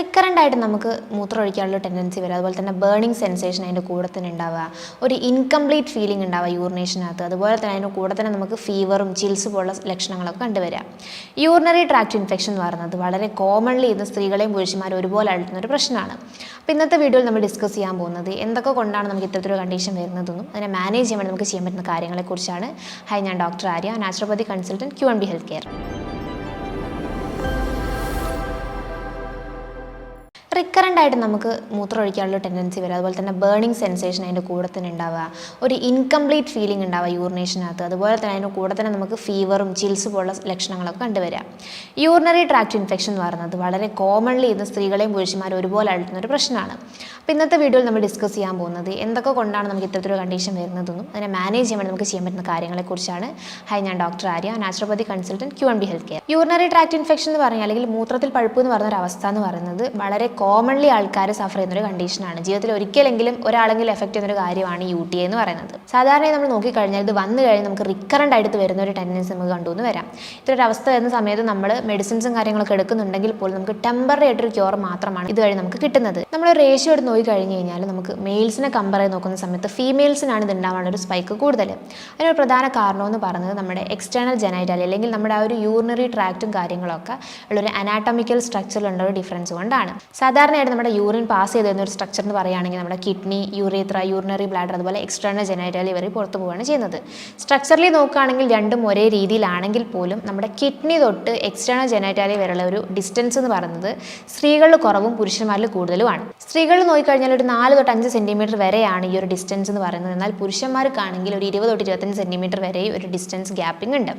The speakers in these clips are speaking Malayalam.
റിക്കറന്റ് ആയിട്ട് നമുക്ക് മൂത്രം ഒഴിക്കാനുള്ള ടെൻഡൻസി വരും. അതുപോലെ തന്നെ ബേണിംഗ് സെൻസേഷൻ അതിന്റെ കൂടെ തന്നെ ഉണ്ടാവുക. ഒരു ഇൻകംപ്ലീറ്റ് ഫീലിംഗ് ഉണ്ടാവുക യൂറിനേഷനകത്ത് അതുപോലെ തന്നെ അതിന്റെ കൂടെ തന്നെ നമുക്ക് ഫീവറും ചിൽസ് പോലുള്ള ലക്ഷണങ്ങളൊക്കെ കണ്ടുവരാം യൂറിനറി ട്രാക്ട് ഇൻഫെക്ഷൻ എന്ന് പറയുന്നത് വളരെ കോമൺലി ഇന്ന് സ്ത്രീകളെയും പുരുഷന്മാരും ഒരുപോലെ അഴുത്തുന്ന ഒരു പ്രശ്നമാണ്. അപ്പോൾ ഇന്നത്തെ വീഡിയോയിൽ നമ്മൾ ഡിസ്കസ് ചെയ്യാൻ പോകുന്നത് എന്തൊക്കെ കൊണ്ടാണ് നമുക്ക് ഇത്തരത്തിലൊരു കണ്ടീഷൻ വരുന്നതെന്നും അതിനെ മാനേജ് ചെയ്യാൻ നമുക്ക് ചെയ്യാൻ പറ്റുന്ന കാര്യങ്ങളെക്കുറിച്ചാണ്. ഹൈ ഞാൻ doctor Arya naturopathy consultant Q N B health care recurrent ആയിട്ട് നമുക്ക് മൂത്രം ഒഴിക്കാനുള്ള ടെൻഡൻസി വരും. അതുപോലെ തന്നെ ബേണിംഗ് സെൻസേഷൻ അതിന്റെ കൂടെ തന്നെ ഉണ്ടാവുക. ഒരു ഇൻകംപ്ലീറ്റ് ഫീലിംഗ് ഉണ്ടാവുക യൂറിനേഷനകത്ത് അതുപോലെ തന്നെ അതിന്റെ കൂടെ തന്നെ നമുക്ക് ഫീവറും ചിൽസ് പോലുള്ള ലക്ഷണങ്ങളൊക്കെ കണ്ടുവരാം യൂറിനറി ട്രാക്ട് ഇൻഫെക്ഷൻ എന്ന് പറയുന്നത് വളരെ കോമൺലി ഇന്ന് സ്ത്രീകളെയും പുരുഷന്മാരും ഒരുപോലെ അഴുത്തുന്ന ഒരു പ്രശ്നമാണ്. അപ്പോൾ ഇന്നത്തെ വീഡിയോയിൽ നമ്മൾ ഡിസ്കസ് ചെയ്യാൻ പോകുന്നത് എന്തൊക്കെ കൊണ്ടാണ് നമുക്ക് ഇത്തരത്തിലൊരു കണ്ടീഷൻ വരുന്നതെന്നും അതിനെ മാനേജ് ചെയ്യാൻ നമുക്ക് ചെയ്യാൻ പറ്റുന്ന കാര്യങ്ങളെക്കുറിച്ചാണ്. ഹൈ ഞാൻ doctor Arya naturopathy consultant Q M B health care urinary tract infection എന്ന് പറഞ്ഞാൽ അല്ലെങ്കിൽ മൂത്രത്തിൽ പഴുപ്പ് എന്ന് പറയുന്ന ഒരു അവസ്ഥ എന്ന് പറയുന്നത് വളരെ കോമൺലി ആൾക്കാർ സഫർ ചെയ്യുന്ന ഒരു കണ്ടീഷനാണ് ജീവിതത്തിൽ ഒരിക്കലെങ്കിലും ഒരാളെങ്കിലും എഫക്റ്റ് ചെയ്യുന്ന ഒരു കാര്യമാണ് യു ടി എന്ന് പറയുന്നത്. സാധാരണയായി നമ്മൾ നോക്കിക്കഴിഞ്ഞാൽ ഇത് വന്നു കഴിഞ്ഞാൽ നമുക്ക് റിക്കറന്റ് ആയിട്ട് വരുന്ന ഒരു ടെൻഡൻസ് നമുക്ക് കണ്ടുവന്ന് വരാം. ഇത്തരൊരു അവസ്ഥ വരുന്ന സമയത്ത് നമ്മൾ മെഡിസിൻസും കാര്യങ്ങളൊക്കെ എടുക്കുന്നുണ്ടെങ്കിൽ പോലും നമുക്ക് ടെമ്പററി ആയിട്ടൊരു ക്യൂർ മാത്രമാണ് ഇതുവഴി നമുക്ക് കിട്ടുന്നത്. നമ്മൾ റേഷ്യോ എടുത്ത് നോക്കി കഴിഞ്ഞ് കഴിഞ്ഞാൽ നമുക്ക് മെയിൽസിനെ കമ്പയർ ചെയ്ത് നോക്കുന്ന സമയത്ത് ഫീമെയിൽസിനാണ് ഇത് ഉണ്ടാവാനുള്ള ഒരു സ്പൈക്ക് കൂടുതൽ അതിനൊരു പ്രധാന കാരണമെന്ന് പറയുന്നത് നമ്മുടെ എക്സ്റ്റേണൽ ജനൈറ്റാലി അല്ലെങ്കിൽ നമ്മുടെ ആ ഒരു യൂറിനറി ട്രാക്റ്റും കാര്യങ്ങളൊക്കെ ഉള്ളൊരു അനാട്ടമിക്കൽ സ്ട്രക്ചറിലുള്ള ഒരു ഡിഫറൻസ് കൊണ്ടാണ്. സാധാരണയായിട്ട് നമ്മുടെ യൂറിൻ പാസ് ചെയ്ത് തരുന്ന ഒരു സ്ട്രക്ചർ എന്ന് പറയുകയാണെങ്കിൽ നമ്മുടെ കിഡ്നി യൂറേത്ര യൂറിനറി ബ്ലാഡർ അതുപോലെ എക്സ്റ്റേണൽ ജനൈറ്റാലി വരെ പുറത്തു പോവുകയാണ് ചെയ്യുന്നത്. സ്ട്രക്ചറലി നോക്കുകയാണെങ്കിൽ രണ്ടും ഒരേ രീതിയിലാണെങ്കിൽ പോലും നമ്മുടെ കിഡ്നി തൊട്ട് എക്സ്റ്റേണൽ ജനൈറ്റാലി വരെയുള്ള ഒരു ഡിസ്റ്റൻസ് എന്ന് പറയുന്നത് സ്ത്രീകളിൽ കുറവും പുരുഷന്മാരിൽ കൂടുതലുമാണ്. സ്ത്രീകളിൽ നോക്കിക്കഴിഞ്ഞാൽ ഒരു നാല് തൊട്ട് അഞ്ച് സെന്റിമീറ്റർ വരെയാണ് ഈ ഒരു ഡിസ്റ്റൻസ് എന്ന് പറയുന്നത്. എന്നാൽ പുരുഷന്മാർക്കാണെങ്കിൽ ഒരു ഇരുപത് തൊട്ട് ഇരുപത്തഞ്ച് സെന്റിമീറ്റർ വരെ ഒരു ഡിസ്റ്റൻസ് ഗ്യാപ്പിംഗ് ഉണ്ട്.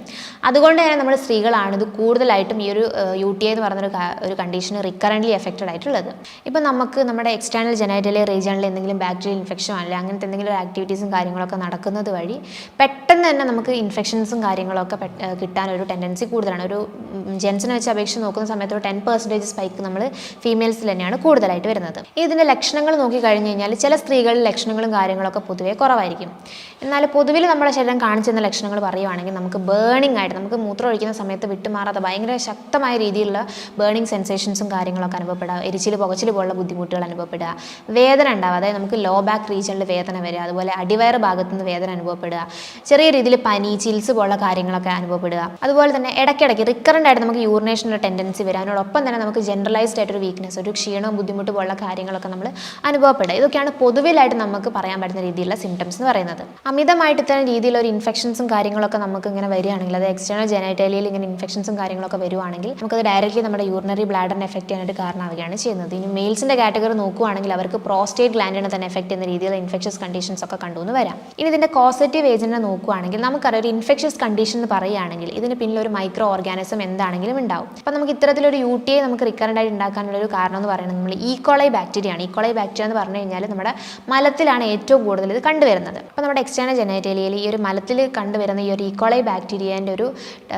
അതുകൊണ്ട് തന്നെ നമ്മൾ സ്ത്രീകളാണ് ഇത് കൂടുതലായിട്ടും ഈ ഒരു യു ടി ഐ എന്ന് പറയുന്ന ഒരു കണ്ടീഷൻ റിക്കറന്റ്ലി എഫക്റ്റഡ് ആയിട്ടുള്ളത്. ഇപ്പോൾ നമുക്ക് നമ്മുടെ എക്സ്റ്റേണൽ ജനൈറ്റലി റീജിയണിൽ എന്തെങ്കിലും ബാക്ടീരിയൽ ഇൻഫെക്ഷൻ അല്ലെങ്കിൽ അങ്ങനത്തെ എന്തെങ്കിലും ആക്ടിവിറ്റീസും കാര്യങ്ങളൊക്കെ നടക്കുന്നത് വഴി പെട്ടെന്ന് തന്നെ നമുക്ക് ഇൻഫെക്ഷൻസും കാര്യങ്ങളൊക്കെ കിട്ടാൻ ഒരു ടെൻഡൻസി കൂടുതലാണ്. ഒരു ജെൻസിനെ വെച്ച് അപേക്ഷിച്ച് നോക്കുന്ന സമയത്ത് ഒരു ടെൻ പെർസെന്റേജ് സ്പൈക്ക് നമ്മൾ ഫീമെയിൽസിൽ തന്നെയാണ് കൂടുതലായിട്ട് വരുന്നത്. ഇതിന്റെ ലക്ഷണങ്ങൾ നോക്കി കഴിഞ്ഞ് കഴിഞ്ഞാൽ ചില സ്ത്രീകളിൽ ലക്ഷണങ്ങളും കാര്യങ്ങളൊക്കെ പൊതുവേ കുറവായിരിക്കും. എന്നാൽ പൊതുവിൽ നമ്മുടെ ശരീരം കാണിച്ചെന്ന ലക്ഷണങ്ങൾ പറയുവാണെങ്കിൽ നമുക്ക് ബേണിംഗ് ആയിട്ട് നമുക്ക് മൂത്രം ഒഴിക്കുന്ന സമയത്ത് വിട്ടുമാറാത്ത ഭയങ്കര ശക്തമായ രീതിയിലുള്ള ബേണിംഗ് സെൻസേഷൻസും കാര്യങ്ങളൊക്കെ അനുഭവപ്പെടുക. എരിച്ചിൽ പുകച്ചിൽ പോലുള്ള ബുദ്ധിമുട്ടുകൾ അനുഭവപ്പെടുക. വേദന ഉണ്ടാവുക. അതായത് നമുക്ക് ലോ ബാക്ക് റീജിയനിൽ വേദന വരിക. അതുപോലെ അടിവയറ് ഭാഗത്തു നിന്ന് വേദന അനുഭവപ്പെടുക. ചെറിയ രീതിയിൽ പനി ചിൽസ് പോലുള്ള കാര്യങ്ങളൊക്കെ അനുഭവപ്പെടുക. അതുപോലെ തന്നെ ഇടയ്ക്കിടയ്ക്ക് റിക്കറന്റ് ആയിട്ട് നമുക്ക് യൂറിനേഷനുള്ള ടെൻഡൻസി വരാനോടൊപ്പം തന്നെ നമുക്ക് ജനറലൈസ്ഡ് ആയിട്ടൊരു വീക്ക്നെസ് ഒരു ക്ഷീണവും ബുദ്ധിമുട്ട് പോലുള്ള കാര്യങ്ങളൊക്കെ നമ്മൾ അനുഭവപ്പെടുക. ഇതൊക്കെയാണ് പൊതുവിലായിട്ട് നമുക്ക് പറയാൻ പറ്റുന്ന രീതിയിലുള്ള സിംറ്റംസ് എന്ന് പറയുന്നത്. അമിതമായിട്ട് ഇത്തരം രീതിയിലുള്ള ഒരു ഇൻഫെക്ഷൻസും കാര്യങ്ങളൊക്കെ നമുക്ക് ഇങ്ങനെ വരികയാണെങ്കിൽ അത് എക്സ്റ്റേണൽ ജനൈറ്റേലിയയിൽ ഇങ്ങനെ ഇൻഫെക്ഷൻസും കാര്യങ്ങളൊക്കെ വരുവാണെങ്കിൽ നമുക്കത് ഡയറക്റ്റ്ലി നമ്മുടെ യൂറിനറി ബ്ലാഡറിനെ എഫക്ട് ചെയ്യാനായിട്ട് കാരണമാവുകയാണ് ചെയ്യുന്നത്. ഇനി മെയിൽസിന്റെ കാറ്റഗറി നോക്കുകയാണെങ്കിൽ അവർക്ക് പ്രോസ്റ്റേറ്റ് ഗ്ലാൻഡിനെ തന്നെ എഫക്ട് ചെയ്യുന്ന രീതിയിലുള്ള ഇൻഫെക്ഷസ് കണ്ടീഷൻസ് ഒക്കെ കണ്ടുവന്ന് വരാം. ഇനി ഇതിന്റെ കോസറ്റീവ് ഏജന്റിനെ നോക്കുകയാണെങ്കിൽ നമുക്കറിയാം ഒരു ഇൻഫെക്ഷസ് കണ്ടീഷൻ എന്ന് പറയുകയാണെങ്കിൽ ഇതിന് പിന്നിൽ ഒരു മൈക്രോ ഓർഗാനിസം എന്താണെങ്കിലും ഉണ്ടാവും. അപ്പം നമുക്ക് ഇത്തരത്തിലൊരു യു ടി ഐ നമുക്ക് റിക്കറന്റ് ആയിട്ട് ഉണ്ടാക്കാനുള്ള ഒരു കാരണം എന്ന് പറയുന്നത് നമ്മൾ ഈക്കോളൈ ബാക്ടീരിയ ആണ്. ഈക്കോളൈ ബാക്ടീരിയ എന്ന് പറഞ്ഞു കഴിഞ്ഞാൽ നമ്മുടെ മലത്തിലാണ് ഏറ്റവും കൂടുതൽ ഇത് കണ്ടുവരുന്നത്. അപ്പോൾ നമ്മുടെ എക്സ്റ്റേണൽ ജനൈറ്റേലിയയിൽ ഈ ഒരു മലത്തിൽ കണ്ടുവരുന്ന ഈ ഒരു ഈക്കോളൈ ബാക്ടീരിയേന്റെ ഒരു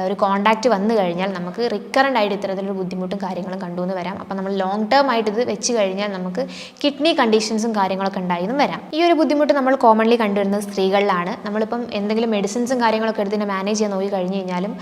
ഒരു കോണ്ടാക്ട് വന്നു കഴിഞ്ഞാൽ നമുക്ക് റിക്കറന്റ് ആയിട്ട് ഇത്തരത്തിലൊരു ബുദ്ധിമുട്ടും കാര്യങ്ങളും കണ്ടുവന്ന് വരാം. അപ്പോൾ നമ്മൾ ലോങ് ടേം ആയിട്ട് ഇത് വെച്ച് കഴിഞ്ഞാൽ നമുക്ക് കിഡ്നി കണ്ടീഷൻസും കാര്യങ്ങളൊക്കെ ഉണ്ടായിരുന്നു വരാം. ഈ ഒരു ബുദ്ധിമുട്ട് നമ്മൾ കോമൺലി കണ്ടുവരുന്നത് സ്ത്രീകളിലാണ്. നമ്മളിപ്പം എന്തെങ്കിലും മെഡിസിൻസും കാര്യങ്ങളൊക്കെ എടുത്തിട്ട് മാനേജ് ചെയ്യാൻ നോക്കി കഴിഞ്ഞ് കഴിഞ്ഞാലും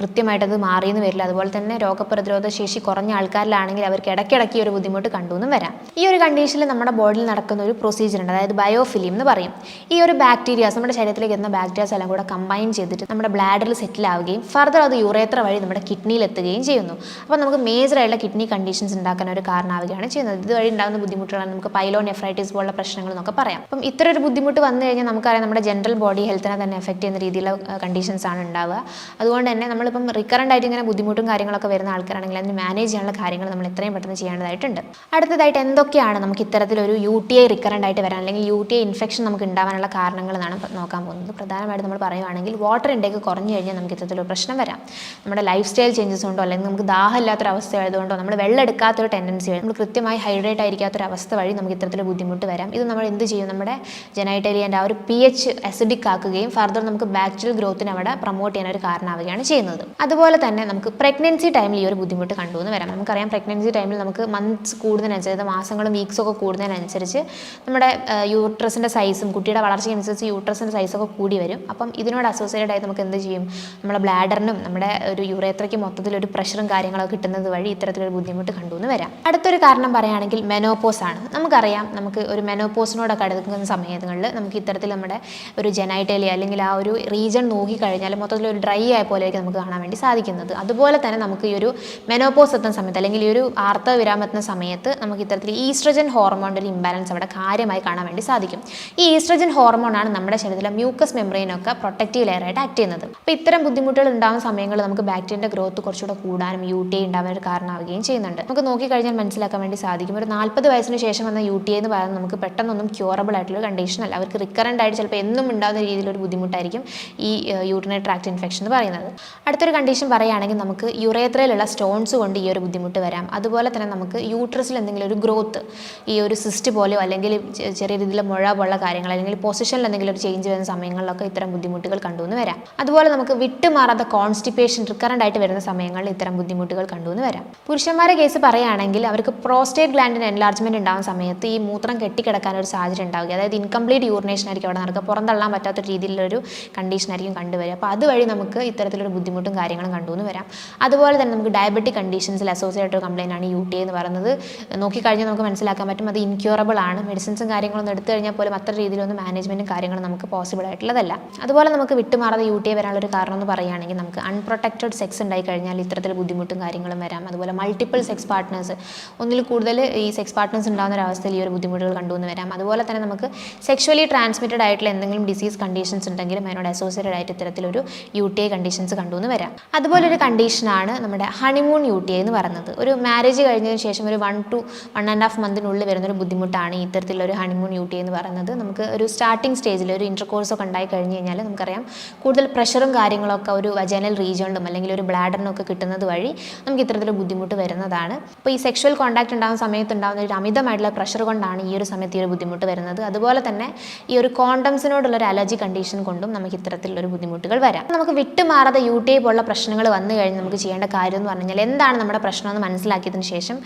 കൃത്യമായിട്ട് അത് മാറിയെന്ന് വരില്ല. അതുപോലെ തന്നെ രോഗപ്രതിരോധ ശേഷി കുറഞ്ഞ ആൾക്കാരിലാണെങ്കിൽ അവർക്ക് ഇടയ്ക്കിടയ്ക്ക് ഒരു ബുദ്ധിമുട്ട് കണ്ടുവെന്നും വരാം. ഈ ഒരു കണ്ടീഷനിൽ നമ്മുടെ ബോഡിയിൽ നടക്കുന്ന ഒരു പ്രൊസീജിയർ ഉണ്ട്. അതായത് ബയോഫിലിം എന്ന് പറയും. ഈ ഒരു ബാക്ടീരിയാസ് നമ്മുടെ ശരീരത്തിലേക്ക് എത്തുന്ന ബാക്ടീരിയാസ് എല്ലാം കൂടെ കമ്പൈൻ ചെയ്തിട്ട് നമ്മുടെ ബ്ലാഡറിൽ സെറ്റിൽ ആവുകയും ഫർദർ അത് യൂറേത്ര വഴി നമ്മുടെ കിഡ്നിയിൽ എത്തുകയും ചെയ്യുന്നു. അപ്പോൾ നമുക്ക് മേജർ ആയിട്ടുള്ള കിഡ്നി കണ്ടീഷൻസ് ഉണ്ടാക്കാൻ ഒരു കാരണമാവുകയാണ് ചെയ്യുന്നത്. ഇതുവഴി ഉണ്ടാകുന്ന ബുദ്ധിമുട്ടുകളാണ് നമുക്ക് പൈലോ നെഫ്രൈറ്റിസ് പോലുള്ള പ്രശ്നങ്ങൾ എന്നൊക്കെ പറയാം. അപ്പം ഇത്ര ഒരു ബുദ്ധിമുട്ട് വന്നു കഴിഞ്ഞാൽ നമുക്കറിയാം നമ്മുടെ ജനറൽ ബോഡി ഹെൽത്തിനെ തന്നെ എഫക്റ്റ് ചെയ്യുന്ന രീതിയിലുള്ള കണ്ടീഷൻസ് ആണ് ഉണ്ടാവുക. അതുകൊണ്ട് തന്നെ നമ്മളിപ്പം റിക്കറന്റ് ആയിട്ട് ഇങ്ങനെ ബുദ്ധിമുട്ടും കാര്യങ്ങളൊക്കെ വരുന്ന ആൾക്കാരാണെങ്കിൽ അതിന് മാനേജ് ചെയ്യാനുള്ള കാര്യങ്ങൾ നമ്മൾ എത്രയും പെട്ടെന്ന് ചെയ്യേണ്ടതായിട്ടുണ്ട്. അടുത്തതായിട്ട് എന്തൊക്കെയാണ് നമുക്ക് ഇത്തരത്തിലൊരു യു ടി ഐ റിക്കറന്റ് ആയിട്ട് വരാൻ അല്ലെങ്കിൽ യു ടി ഐ ഇൻഫെക്ഷൻ നമുക്ക് ഉണ്ടാവാനുള്ള കാരണങ്ങൾ എന്നാണ് നോക്കാൻ പോകുന്നത്. പ്രധാനമായിട്ട് നമ്മൾ പറയുവാണെങ്കിൽ വാട്ടർ ഇൻടേക്ക് കുറഞ്ഞു കഴിഞ്ഞാൽ നമുക്ക് ഇത്തരത്തിലൊരു പ്രശ്നം വരാം. നമ്മുടെ ലൈഫ് സ്റ്റൈൽ ചേഞ്ചസ് കൊണ്ടോ അല്ലെങ്കിൽ നമുക്ക് ദാഹമില്ലാത്തൊരു അവസ്ഥ ആയതുകൊണ്ടോ നമ്മൾ വെള്ളം എടുക്കാത്തൊരു ടെൻഡൻസി നമ്മൾ കൃത്യമായി ഹൈഡ്രേറ്റ് ആയിരിക്കാത്തൊരു അവസ്ഥ വഴി നമുക്ക് ഇത്തരത്തിൽ ബുദ്ധിമുട്ട് വരാം. ഇത് നമ്മൾ എന്ത് ചെയ്യും? നമ്മുടെ ജനൈറ്റേരിയന്റെ ആ ഒരു പി എച്ച് അസിഡിക് ആക്കുകയും ഫർദർ നമുക്ക് ബാക്ടീരിയൽ ഗ്രോത്തിന് അവിടെ പ്രൊമോട്ട് ചെയ്യാൻ ഒരു കാരണമാവുകയാണ് ചെയ്യുന്നത്. അതുപോലെ തന്നെ നമുക്ക് പ്രഗ്നൻസി ടൈമിൽ ഈ ഒരു ബുദ്ധിമുട്ട് കണ്ടുവന്ന് വരാം. നമുക്കറിയാം പ്രഗ്നൻസി ടൈമിൽ നമുക്ക് മന്ത്സ് കൂടുന്നതിനനുസരിച്ച് മാസങ്ങളും വീക്സും ഒക്കെ കൂടുന്നതിനനുസരിച്ച് നമ്മുടെ യൂട്രസിന്റെ സൈസും കുട്ടിയുടെ വളർച്ചയ്ക്കനുസരിച്ച് യൂട്രസിന്റെ സൈസൊക്കെ കൂടി വരും. അപ്പം ഇതിനോട് അസോസിയേറ്റഡ് ആയി നമുക്ക് എന്ത് ചെയ്യും? നമ്മുടെ ബ്ലാഡറിനും നമ്മുടെ ഒരു യൂറേത്രയ്ക്ക് മൊത്തത്തിൽ ഒരു പ്രഷറും കാര്യങ്ങളൊക്കെ കിട്ടുന്നത് വഴി ഇത്തരത്തിലൊരു ബുദ്ധിമുട്ട് കണ്ടുവന്ന് വരാം. അടുത്തൊരു കാരണം പറയുകയാണെങ്കിൽ മെനോപോസ് ആണ്. നമുക്കറിയാം നമുക്ക് ഒരു മെനോപോസിനോടൊക്കെ അടുക്കുന്ന സമയങ്ങളിൽ നമുക്ക് ഇത്തരത്തിൽ നമ്മുടെ ഒരു ജനൈറ്റേലിയ അല്ലെങ്കിൽ ആ ഒരു റീജൺ നോക്കിക്കഴിഞ്ഞാൽ മൊത്തത്തിൽ ഒരു ഡ്രൈ ആയ പോലെയൊക്കെ നമുക്ക് കാണാൻ വേണ്ടി സാധിക്കുന്നത്. അതുപോലെ തന്നെ നമുക്ക് ഈ ഒരു മെനോപോസ് എത്തുന്ന സമയത്ത് അല്ലെങ്കിൽ ഈ ഒരു ആർത്തവ വിരാമെത്തുന്ന സമയത്ത് നമുക്ക് ഇത്തരത്തിൽ ഈസ്ട്രജൻ ഹോർമോണിന്റെ ഒരു ഇംബാലൻസ് അവിടെ കാര്യമായി കാണാൻ വേണ്ടി സാധിക്കും. ഈ ഈസ്ട്രജൻ ഹോർമോണാണ് നമ്മുടെ ശരീരത്തിലെ മ്യൂക്കസ് മെമ്പറൈനൊക്കെ പ്രൊട്ടക്റ്റീവ് ലെയറായിട്ട് ആക്ട് ചെയ്യുന്നത്. അപ്പോൾ ഇത്തരം ബുദ്ധിമുട്ടുകൾ ഉണ്ടാകുന്ന സമയങ്ങളിൽ നമുക്ക് ബാക്ടീരിയന്റെ ഗ്രോത്ത് കുറച്ചുകൂടെ കൂടാനും യു ടി ഉണ്ടാവാൻ ഒരു കാരണമാവുകയും ചെയ്യുന്നുണ്ട്. നമുക്ക് നോക്കിക്കഴിഞ്ഞാൽ മനസ്സിലാക്കാൻ വേണ്ടി സാധിക്കും. ഒരു നാൽപ്പത് വയസ്സിന് ശേഷം വന്ന യു ടി എന്ന് പറയുന്നത് നമുക്ക് പെട്ടെന്നൊന്നും ക്യൂറബിൾ ആയിട്ടുള്ള കണ്ടീഷൻ അല്ല. അവർക്ക് റിക്കറന്റ് ആയിട്ട് ചിലപ്പോൾ എന്നും ഉണ്ടാകുന്ന രീതിയിലൊരു ബുദ്ധിമുട്ടായിരിക്കും ഈ യൂറിനറി ട്രാക്ട് ഇൻഫെക്ഷൻ എന്ന് പറയുന്നത്. അടുത്തൊരു കണ്ടീഷൻ പറയുകയാണെങ്കിൽ നമുക്ക് യുറേത്രയിലുള്ള സ്റ്റോൺസ് കൊണ്ട് ഈ ഒരു ബുദ്ധിമുട്ട് വരാം. അതുപോലെ തന്നെ നമുക്ക് യൂട്രസിൽ എന്തെങ്കിലും ഒരു ഗ്രോത്ത് ഈ ഒരു സിസ്റ്റ് പോലെയോ അല്ലെങ്കിൽ ചെറിയ രീതിയിൽ മുഴ പോലുള്ള കാര്യങ്ങൾ അല്ലെങ്കിൽ പൊസിഷനിൽ എന്തെങ്കിലും ഒരു ചേഞ്ച് വരുന്ന സമയങ്ങളിലൊക്കെ ഇത്തരം ബുദ്ധിമുട്ടുകൾ കണ്ടുവന്ന് വരാം. അതുപോലെ നമുക്ക് വിട്ടുമാറാത്ത കോൺസ്റ്റിപ്പേഷൻ റിക്കറന്റ് ആയിട്ട് വരുന്ന സമയങ്ങളിൽ ഇത്തരം ബുദ്ധിമുട്ടുകൾ കണ്ടുവന്ന് വരാം. പുരുഷന്മാരെ കേസ് പറയുകയാണെങ്കിൽ അവർക്ക് പ്രോസ്റ്റേറ്റ് ഗ്ലാൻഡിന് എൻലാർജ്മെന്റ് ഉണ്ടാകുന്ന സമയത്ത് ഈ മൂത്രം കെട്ടിക്കിടക്കാൻ ഒരു സാഹചര്യം ഉണ്ടാവുക അതായത് ഇൻകംപ്ലീറ്റ് യൂറിനേഷൻ ആയിരിക്കും അവിടെ നടക്കുക. പുറന്തള്ളാൻ പറ്റാത്ത രീതിയിലൊരു കണ്ടീഷൻ ആയിരിക്കും കണ്ടുവരിക അപ്പോൾ അതുവഴി നമുക്ക് ഇത്തരത്തിലൊരു ബുദ്ധിമുട്ടും കാര്യങ്ങളും കണ്ടുവന്ന് വരാം. അതുപോലെ തന്നെ നമുക്ക് ഡയബറ്റിക് കണ്ടീഷൻസിൽ അസോസിയേറ്റഡ് കംപ്ലൈന്റ് ആണ് യു ടി എന്ന് പറയുന്നത്. നോക്കിക്കഴിഞ്ഞാൽ നമുക്ക് മനസ്സിലാക്കാൻ പറ്റും അത് ഇൻക്യൂറബിൾ ആണ്. മെഡിസിൻസും കാര്യങ്ങളൊന്നും എടുത്തു കഴിഞ്ഞാൽ പോലും അത്ര രീതിയിലൊന്നും മാനേജ്മെന്റും കാര്യങ്ങളും നമുക്ക് പോസിബിൾ ആയിട്ടുള്ളതല്ല. അതുപോലെ നമുക്ക് വിട്ടുമാറാതെ യു ടി വരാനുള്ള ഒരു കാരണം എന്ന് പറയുകയാണെങ്കിൽ നമുക്ക് അൺപ്രൊട്ടക്റ്റഡ് സെക്സ് ഉണ്ടായി കഴിഞ്ഞാൽ ഇത്തരത്തിൽ ബുദ്ധിമുട്ടും കാര്യങ്ങളും വരാം. അതുപോലെ മൾട്ടിപ്പിൾ സെക്സ് പാർട്ട്നേഴ്സ് ഒന്നിൽ കൂടുതൽ ഈ സെക്സ് പാർട്ട്നേഴ്സ് ഉണ്ടാകുന്ന ഒരു അവസ്ഥയിൽ ഈ ഒരു ബുദ്ധിമുട്ടുകൾ കണ്ടുവന്ന് വരാം. അതുപോലെ തന്നെ നമുക്ക് സെക്ഷലി ട്രാൻസ്മിറ്റഡ് ആയിട്ടുള്ള എന്തെങ്കിലും ഡിസീസ് കണ്ടീഷൻസ് ഉണ്ടെങ്കിലും അതിനോട് അസോസിയേറ്റഡ് ആയിട്ട് ഇത്തരത്തിലൊരു യു ടി ഐ കണ്ടീഷൻസ് കണ്ടുവന്ന് വരാം. അതുപോലെ ഒരു കണ്ടീഷനാണ് നമ്മുടെ ഹണിമൂൺ യു ടി ഐ എന്ന് പറയുന്നത്. ഒരു മാരേജ് കഴിഞ്ഞതിന് ശേഷം ഒരു one two one and half മന്തിനുള്ളിൽ വരുന്നൊരു ബുദ്ധിമുട്ടാണ് ഇത്തരത്തിലുള്ള ഒരു ഹണിമൂൺ യൂട്ടി എന്ന് പറയുന്നത്. നമുക്ക് ഒരു സ്റ്റാർട്ടിംഗ് സ്റ്റേജിൽ ഒരു ഇന്റർകോഴ്സ് ഒക്കെ ഉണ്ടായി കഴിഞ്ഞ് കഴിഞ്ഞാൽ നമുക്കറിയാം കൂടുതൽ പ്രഷറും കാര്യങ്ങളൊക്കെ ഒരു വജനൽ റീജിയണിലും അല്ലെങ്കിൽ ഒരു ബ്ലാഡറിനും ഒക്കെ കിട്ടുന്നത് വഴി നമുക്ക് ഇത്തരത്തിലുള്ള ബുദ്ധിമുട്ട് വരുന്നതാണ്. അപ്പോൾ ഈ സെക്ഷൽ കോൺടാക്ട് ഉണ്ടാകുന്ന സമയത്ത് ഉണ്ടാകുന്ന ഒരു അമിതമായിട്ടുള്ള പ്രഷർ കൊണ്ടാണ് ഈ ഒരു സമയത്ത് ഈ ഒരു ബുദ്ധിമുട്ട് വരുന്നത്. അതുപോലെ തന്നെ ഈ ഒരു കോണ്ടംസിനോടുള്ള ഒരു അലർജി കണ്ടീഷൻ കൊണ്ടും നമുക്ക് ഇത്തരത്തിലുള്ള ഒരു ബുദ്ധിമുട്ടുകൾ വരാം. നമുക്ക് വിട്ടുമാറാതെ യു ടി ഐ പോലുള്ള പ്രശ്നങ്ങൾ വന്നു കഴിഞ്ഞ് നമുക്ക് ചെയ്യേണ്ട കാര്യം എന്ന് പറഞ്ഞു കഴിഞ്ഞാൽ എന്താണ് നമ്മുടെ പ്രശ്നം എന്ന് മനസ്സിലാക്കിയതിന് ശേഷം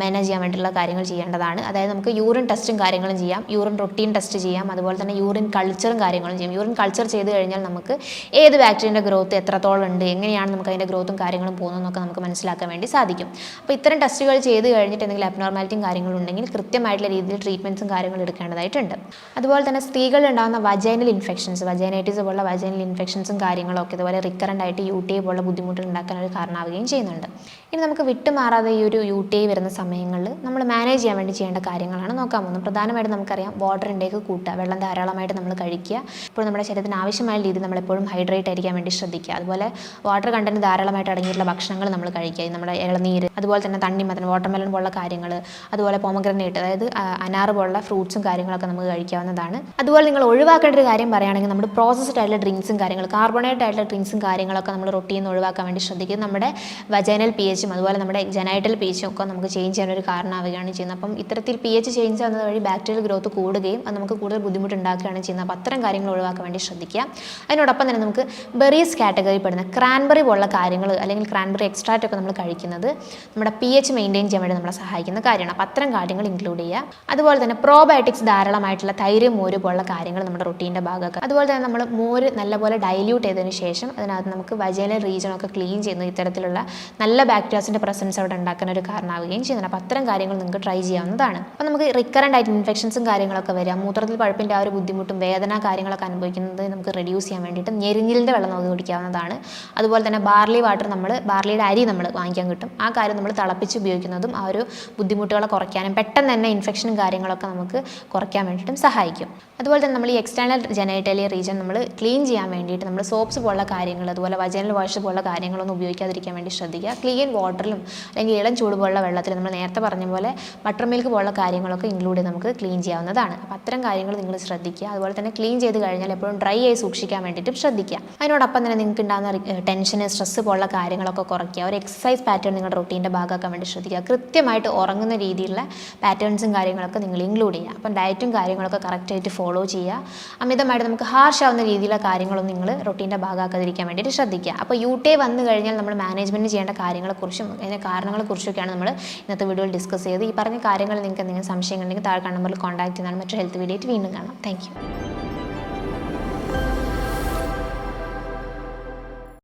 മാനേജ് ചെയ്യാൻ വേണ്ടിയിട്ടുള്ള കാര്യങ്ങൾ ചെയ്യേണ്ടതാണ്. അതായത് നമുക്ക് യൂറിൻ ടെസ്റ്റും കാര്യങ്ങളും ചെയ്യാം. യൂറിൻ റൊട്ടീൻ ടെസ്റ്റ് ചെയ്യാം. അതുപോലെ തന്നെ യൂറിൻ കൾച്ചറും കാര്യങ്ങളും ചെയ്യാം. യൂറിൻ കൾച്ചർ ചെയ്ത് കഴിഞ്ഞാൽ നമുക്ക് ഏത് ബാക്ടീരിയന്റെ ഗ്രോത്ത് എത്രത്തോളം ഉണ്ട് എങ്ങനെയാണ് നമുക്ക് അതിന്റെ ഗ്രോത്തും കാര്യങ്ങളും പോകുന്നതെന്നൊക്കെ നമുക്ക് മനസ്സിലാക്കാൻ വേണ്ടി സാധിക്കും. അപ്പോൾ ഇത്തരം ടെസ്റ്റുകൾ ചെയ്ത് കഴിഞ്ഞിട്ട് എന്തെങ്കിലും അബ്നോർമാലിറ്റിയും കാര്യങ്ങളും ഉണ്ടെങ്കിൽ കൃത്യമായിട്ടുള്ള രീതിയിൽ ട്രീറ്റ്മെന്റ്സും കാര്യങ്ങളും എടുക്കേണ്ടതായിട്ടുണ്ട്. അതുപോലെ തന്നെ സ്ത്രീകളിൽ ഉണ്ടാകുന്ന വജൈനൽ ഇൻഫെക്ഷൻസ് വജൈനൈറ്റിസ് പോലുള്ള വജൈനൽ ഇൻഫെക്ഷൻസും കാര്യങ്ങളൊക്കെ ഇതുപോലെ റിക്കറന്റ് ആയിട്ട് യു ടി ഐ പോലുള്ള ബുദ്ധിമുട്ടുകൾ ഉണ്ടാക്കാൻ ഒരു കാരണമാവുകയും ചെയ്യുന്നുണ്ട്. ഇനി നമുക്ക് വിട്ടുമാറാതെ ഈ ഒരു യു ടി ഐ വരുന്ന സമയങ്ങളിൽ നമ്മൾ മാനേജ് ചെയ്യാൻ വേണ്ടി ചെയ്യേണ്ട കാര്യങ്ങളാണ് നോക്കാൻ പോകുന്നത്. പ്രധാനമായിട്ടും നമുക്കറിയാം വാട്ടർ ഇൻടേക്ക് കൂട്ടുക വെള്ളം ധാരാളമായിട്ട് നമ്മൾ കഴിക്കുക. ഇപ്പോൾ നമ്മുടെ ശരീരത്തിന് ആവശ്യമായ രീതിയിൽ നമ്മളെപ്പോഴും ഹൈഡ്രേറ്റ് ആയിരിക്കാൻ വേണ്ടി ശ്രദ്ധിക്കുക. അതുപോലെ വാട്ടർ കണ്ടന്റ് ധാരാളമായിട്ട് അടങ്ങിയിട്ടുള്ള ഭക്ഷണങ്ങൾ നമ്മൾ കഴിക്കുക. നമ്മുടെ ഇളനീര് അതുപോലെ തന്നെ തണ്ണിമത്തൻ വാട്ടർമെലൺ പോലുള്ള കാര്യങ്ങൾ അതുപോലെ പോമഗ്രനേറ്റ് അതായത് അനാറ് പോലുള്ള ഫ്രൂട്ട്സും കാര്യങ്ങളൊക്കെ നമുക്ക് കഴിക്കാവുന്നതാണ്. അതുപോലെ നിങ്ങൾ ഒഴിവാക്കേണ്ട ഒരു കാര്യം പറയുകയാണെങ്കിൽ നമ്മുടെ പ്രോസസ്ഡ് ആയിട്ടുള്ള ഡ്രിങ്ക്സും കാര്യങ്ങൾ കാർബണേറ്റ് ആയിട്ടുള്ള ഡ്രിങ്ക്സും കാര്യങ്ങളൊക്കെ നമ്മൾ റൊട്ടീന്ന് ഒഴിവാക്കാൻ വേണ്ടി ശ്രദ്ധിക്കുക. നമ്മുടെ വജൈനൽ പി എച്ചും അതുപോലെ നമ്മുടെ ജനൈറ്റൽ പി എച്ചും ഒക്കെ നമുക്ക് ചേഞ്ച് ചെയ്യാൻ ഒരു കാരണമാവുകയാണ് ചെയ്യുന്നത്. അപ്പം ഇത്തരത്തിൽ പി എച്ച് ചേഞ്ച് ആവുന്നത് വഴി ബാക്ടീരിയൽ ഗ്രോത്ത് കൂടുകയും അത് നമുക്ക് കൂടുതൽ ബുദ്ധിമുട്ടുണ്ടാക്കുകയാണ് ചെയ്യുന്നത്. അപ്പോൾ അത്തരം കാര്യങ്ങൾ ഒഴിവാക്കാൻ വേണ്ടി ശ്രദ്ധിക്കുക. അതിനോടൊപ്പം തന്നെ നമുക്ക് ബെറീസ് കാറ്റഗറി പെടുന്ന ക്രാൻബറി പോലുള്ള കാര്യങ്ങൾ അല്ലെങ്കിൽ ക്രാൻബറി എക്സ്ട്രാക്റ്റ് ഒക്കെ നമ്മൾ കഴിക്കുന്നത് നമ്മുടെ പി എച്ച് മെയിന്റെയിൻ ചെയ്യാൻ വേണ്ടി നമ്മളെ സഹായിക്കുന്ന കാര്യമാണ്. അപ്പോൾ അത്തരം കാര്യങ്ങൾ ഇൻക്ലൂഡ് ചെയ്യുക. അതുപോലെ തന്നെ പ്രോബയോട്ടിക്സ് ധാരാളമായിട്ടുള്ള തൈര് മോര് പോലുള്ള കാര്യങ്ങൾ നമ്മുടെ റൊട്ടീന്റെ ഭാഗമൊക്കെ അതുപോലെ തന്നെ നമ്മൾ മോര് നല്ലപോലെ ഡൈല്യൂട്ട് ചെയ്തതിന് ശേഷം അതിനകത്ത് നമുക്ക് വജൈനൽ റീജിയൻ ഒക്കെ ക്ലീൻ ചെയ്യുന്നു ഇത്തരത്തിലുള്ള നല്ല ബാക്ടീരിയാസിന്റെ പ്രസൻസ് അവിടെ ഉണ്ടാക്കാൻ ഒരു കാരണമാവുകയും ചെയ്യുന്നുണ്ട്. അപ്പോൾ അത്തരം കാര്യങ്ങൾ നിങ്ങൾക്ക് ട്രൈ ചെയ്യാവുന്നതാണ്. അപ്പോൾ നമുക്ക് റിക്കറന്റ് ആയിട്ട് ഇൻഫെക്ഷൻസും കാര്യങ്ങളൊക്കെ വരിക മൂത്രത്തിൽ പഴുപ്പിന്റെ ആ ഒരു ബുദ്ധിമുട്ടും വേദന കാര്യങ്ങളൊക്കെ അനുഭവിക്കുന്നത് നമുക്ക് റെഡ്യൂസ് ചെയ്യാൻ വേണ്ടിയിട്ട് ഞെരിഞ്ഞിലിന്റെ വെള്ളം നമുക്ക് കുടിക്കാവുന്നതാണ്. അതുപോലെ തന്നെ ബാർലി വാട്ടർ നമ്മൾ ബാർലിയുടെ അരി നമ്മൾ വാങ്ങിക്കാൻ കിട്ടും. ആ കാര്യം നമ്മൾ തിളപ്പിച്ച് ഉപയോഗിക്കുന്നതും ആ ഒരു ബുദ്ധിമുട്ടുകളെ കുറയ്ക്കാനും പെട്ടെന്ന് തന്നെ ഇൻഫെക്ഷനും കാര്യങ്ങളൊക്കെ നമുക്ക് കുറയ്ക്കാൻ വേണ്ടിയിട്ടും സഹായിക്കും. അതുപോലെ തന്നെ നമ്മൾ ഈ എക്സ്റ്റേണൽ ജനൈറ്റലിയ റീജിയൻ നമ്മൾ ക്ലീൻ ചെയ്യാൻ വേണ്ടിയിട്ട് നമ്മൾ സോപ്സ് പോലുള്ള കാര്യങ്ങൾ അതുപോലെ വജനൽ വാഷ് പോലുള്ള കാര്യങ്ങളൊന്നും ഉപയോഗിക്കാതിരിക്കാൻ വേണ്ടി ശ്രദ്ധിക്കുക. ക്ലീൻ വാട്ടറിലും അല്ലെങ്കിൽ ഇളം ചൂട് പോലുള്ള വെള്ളത്തിൽ നമ്മൾ നേരത്തെ പറഞ്ഞ പോലെ ബട്ടർ മിൽക്ക് പോലുള്ള കാര്യങ്ങളൊക്കെ ഇൻക്ലൂഡ് ചെയ്ത് നമുക്ക് ക്ലീൻ ചെയ്യാവുന്നതാണ്. അപ്പോൾ അത്തരം കാര്യങ്ങൾ നിങ്ങൾ ശ്രദ്ധിക്കുക. അതുപോലെ തന്നെ ക്ലീൻ ചെയ്ത് കഴിഞ്ഞാൽ എപ്പോഴും ഡ്രൈ ആയി സൂക്ഷിക്കാൻ വേണ്ടിയിട്ടും ശ്രദ്ധിക്കുക. അതിനോടൊപ്പം തന്നെ നിങ്ങൾക്ക് ഉണ്ടാകുന്ന ടെൻഷൻ സ്ട്രെസ്സ് പോലുള്ള കാര്യങ്ങളൊക്കെ കുറയ്ക്കുക. ഒരു എക്സസൈസ് പാറ്റേൺ നിങ്ങളുടെ റൊട്ടീന്റെ ഭാഗമാക്കാൻ വേണ്ടി ശ്രദ്ധിക്കുക. കൃത്യമായിട്ട് ഉറങ്ങുന്ന രീതിയിലുള്ള പാറ്റേൺസും കാര്യങ്ങളൊക്കെ നിങ്ങൾ ഇൻക്ലൂഡ് ചെയ്യുക. അപ്പം ഡയറ്റും കാര്യങ്ങളൊക്കെ കറക്റ്റായിട്ട് ഫോളോ ചെയ്യുക. അമിതമായിട്ട് നമുക്ക് ഹാർഷ് ആവുന്ന രീതിയിലുള്ള കാര്യങ്ങളൊന്നും നിങ്ങൾ റൊട്ടീന്റെ ഭാഗമാക്കാതിരിക്കാൻ വേണ്ടിയിട്ട് ശ്രദ്ധിക്കുക. അപ്പോൾ യു ടി വന്നു കഴിഞ്ഞാൽ നമ്മൾ മാനേജ്മെന്റ് ചെയ്യേണ്ട കാര്യങ്ങളെക്കുറിച്ചും അതിന്റെ കാരണങ്ങളെക്കുറിച്ചൊക്കെയാണ് നമ്മൾ ഇന്നത്തെ വീഡിയോയിൽ ഡിസ്കസ് ചെയ്ത് ഈ പറഞ്ഞ കാര്യങ്ങൾ നിങ്ങൾക്ക് എന്തെങ്കിലും സംശയങ്ങളുണ്ടെങ്കിൽ താഴെ കാണുമ്പോൾ കോൺടാക്ട് ചെയ്യുന്നതാണ്. മറ്റൊരു ഹെൽത്ത് വീഡിയോ ആയിട്ട് വീണ്ടും കാണാം. താങ്ക്